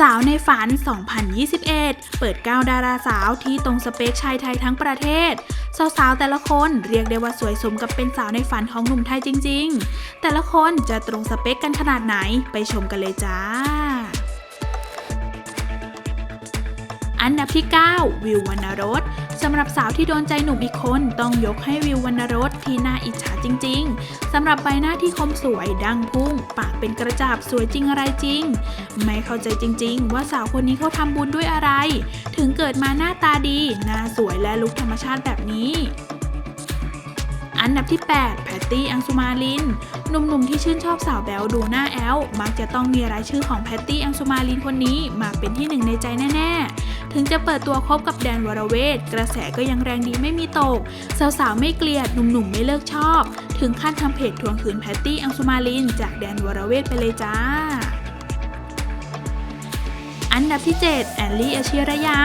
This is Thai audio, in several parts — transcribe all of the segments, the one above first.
สาวในฝัน 2021 เปิดก้าวดาราสาวที่ตรงสเปคชายไทยทั้งประเทศ สาวๆ แต่ละคนเรียกได้ว่าสวยสมกับเป็นสาวในฝันของหนุ่มไทยจริง ๆ แต่ละคนจะตรงสเปคกันขนาดไหนไปชมกันเลยจ้า อันดับที่ 9 วิววรรณรส สำหรับสาวที่โดนใจหนุ่มอีกคนต้องยกให้วิววรรณรสที่น่าอิจฉาจริง ๆสำหรับใบหน้าที่คมสวยดังพุ่ง ปากเป็นกระจับสวยจริงอะไรจริง ไม่เข้าใจจริง ๆ ว่าสาวคนนี้เขาทำบุญด้วยอะไร ถึงเกิดมาหน้าตาดีหน้าสวยและลุคธรรมชาติแบบนี้อันดับที่ 8 แพตตี้ อังสุมาลิน หนุ่มๆ ที่ชื่นชอบสาวแบลดูหน้าแอล มักจะต้องมีรายชื่อของแพตตี้ อังสุมาลินคนนี้มาเป็นที่หนึ่งในใจแน่ ๆ ถึงจะเปิดตัวคบกับแดนวรเวทกระแสก็ยังแรงดีไม่มีตก สาวๆไม่เกลียดหนุ่มๆไม่เลิกชอบ ถึงขั้นทำเพจทวงคืนแพตตี้อังสุมาลิน จากแดนวรเวทไปเลยจ้าอันดับที่ 7 แอนลี่อชิรยา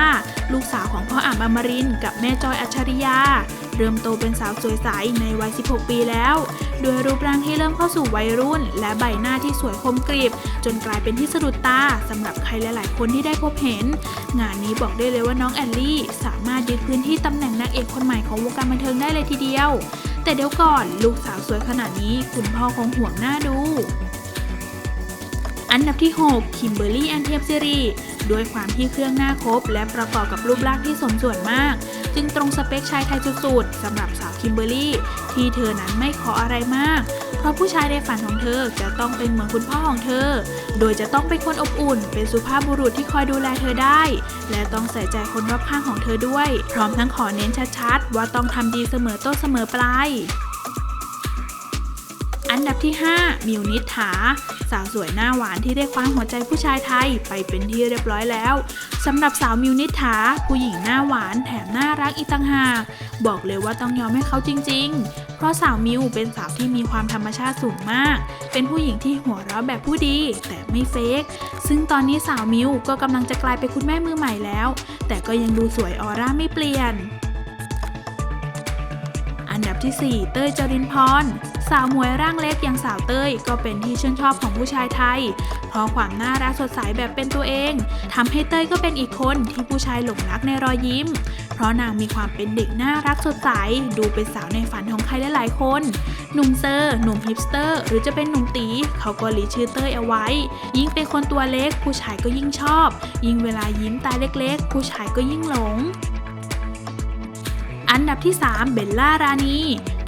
ลูกสาวของพ่ออ่ำอมรินกับแม่จอยอัชริยา เริ่มโตเป็นสาวสวยใสในวัย 16 ปีแล้วด้วยรูปร่างที่เริ่มเข้าสู่วัยรุ่น และใบหน้าที่สวยคมกริบ จนกลายเป็นที่สะดุดตาสำหรับใครหลาย ๆ คนที่ได้พบเห็น งานนี้บอกได้เลยว่าน้องแอลลี่ สามารถยึดพื้นที่ตำแหน่งนางเอกคนใหม่ของวงการบันเทิงได้เลยทีเดียว แต่เดี๋ยวก่อนลูกสาวสวยขนาดนี้ คุณพ่อคงห่วงหน้าดูอันดับที่ 6 คิมเบอร์รี่แอนเทียบซีรีด้วยความที่เครื่องหน้าครบและประกอบกับรูปร่างที่สมส่วนมาก จึงตรงสเปคชายไทยสุดๆสำหรับสาวคิมเบอร์รี่ ที่เธอนั้นไม่ขออะไรมาก เพราะผู้ชายในฝันของเธอจะต้องเป็นเหมือนคุณพ่อของเธอ โดยจะต้องเป็นคนอบอุ่น เป็นสุภาพบุรุษที่คอยดูแลเธอได้ และต้องใส่ใจคนรอบข้างของเธอด้วย พร้อมทั้งขอเน้นชัดๆ ว่าต้องทำดีเสมอต้นเสมอปลาย นดับที่ 5 มิวนิษฐา สาวสวยหน้าหวานที่ได้คว้าหัวใจผู้ชายไทยไปเป็นที่เรียบร้อยแล้วสำหรับสาวมิวนิษฐา ผู้หญิงหน้าหวานแถมน่ารักอีกต่างหากบอกเลยว่าต้องยอมให้เขาจริง ๆ เพราะสาวมิวเป็นสาวที่มีความธรรมชาติสูงมาก เป็นผู้หญิงที่หัวเราะแบบผู้ดี แต่ไม่เฟกซึ่งตอนนี้สาวมิวก็กำลังจะกลายเป็นคุณแม่มือใหม่แล้ว แต่ก็ยังดูสวยออร่าไม่เปลี่ยน อันดับที่ 4 เต้ยจรินพร สาวมวยร่างเล็กอย่างสาวเต้ยก็เป็นที่ชื่นชอบของผู้ชายไทย เพราะความน่ารักสดใสแบบเป็นตัวเองทำให้เต้ยก็เป็นอีกคนที่ผู้ชายหลงรักในรอยยิ้ม เพราะนางมีความเป็นเด็กน่ารักสดใส ดูเป็นสาวในฝันของใครหลายๆคน หนุ่มเซอร์ หนุ่มฮิปสเตอร์ หรือจะเป็นหนุ่มตี เขาก็รีชื่อเต้ยเอาไว้ ยิ่งเป็นคนตัวเล็ก ผู้ชายก็ยิ่งชอบ ยิ่งเวลายิ้มตาเล็กๆ ผู้ชายก็ยิ่งหลงอันดับที่ 3 เบลล่ารานี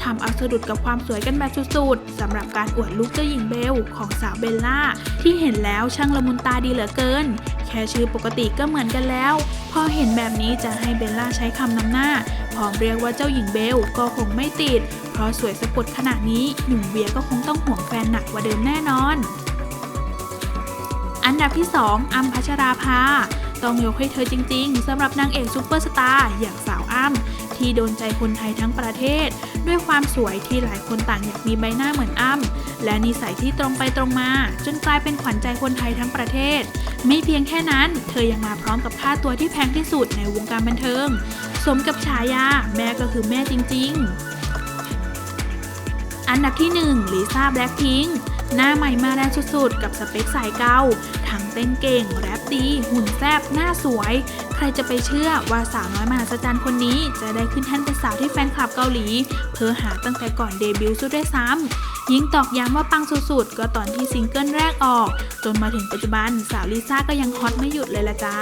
ทำเอาสะดุดกับความสวยกันแบบสุดๆสำหรับการอวดลุคเจ้าหญิงเบลของสาวเบลล่า ที่เห็นแล้วช่างละมุนตาดีเหลือเกิน แค่ชื่อปกติก็เหมือนกันแล้ว พอเห็นแบบนี้จะให้เบลล่าใช้คำนำหน้าพร้อมเรียกว่าเจ้าหญิงเบลก็คงไม่ติด เพราะสวยสะกดขนาดนี้หนุ่มเวียก็คงต้องห่วงแฟนหนักกว่าเดิมแน่นอน อันดับที่ 2อัมพัชราภาต้องยกให้เธอจริง ๆสำหรับนางเอกซูเปอร์สตาร์อย่างสาวอ้ำที่โดนใจคนไทยทั้งประเทศ ด้วยความสวยที่หลายคนต่างอยากมีใบหน้าเหมือนอ้ำและนิสัยที่ตรงไปตรงมา จนกลายเป็นขวัญใจคนไทยทั้งประเทศ ไม่เพียงแค่นั้น เธอยังมาพร้อมกับค่าตัวที่แพงที่สุดในวงการบันเทิง สมกับฉายา แม่ก็คือแม่จริง ๆอันดับที่ 1 ลิซ่าแบล็คพิงค์หน้าใหม่มาแรงสุดๆ กับสเปคสายเกาทั้งเต้นเก่ง แรปดี หุ่นแซ่บหน้าสวย รจะไปเชื่อว่าสาวน้อยมหัศจรรย์คนนี้ จะได้ขึ้นแท่นเป็นสาวที่แฟนคลับเกาหลี เพ้อหาตั้งแต่ก่อนเดบิวต์ซะด้วยซ้ำยิ่งตอกย้ำว่าปังสุดๆ ก็ตอนที่ซิงเกิลแรกออก จนมาถึงปัจจุบันสาวลิซ่าก็ยังฮอตไม่หยุดเลยละจ้า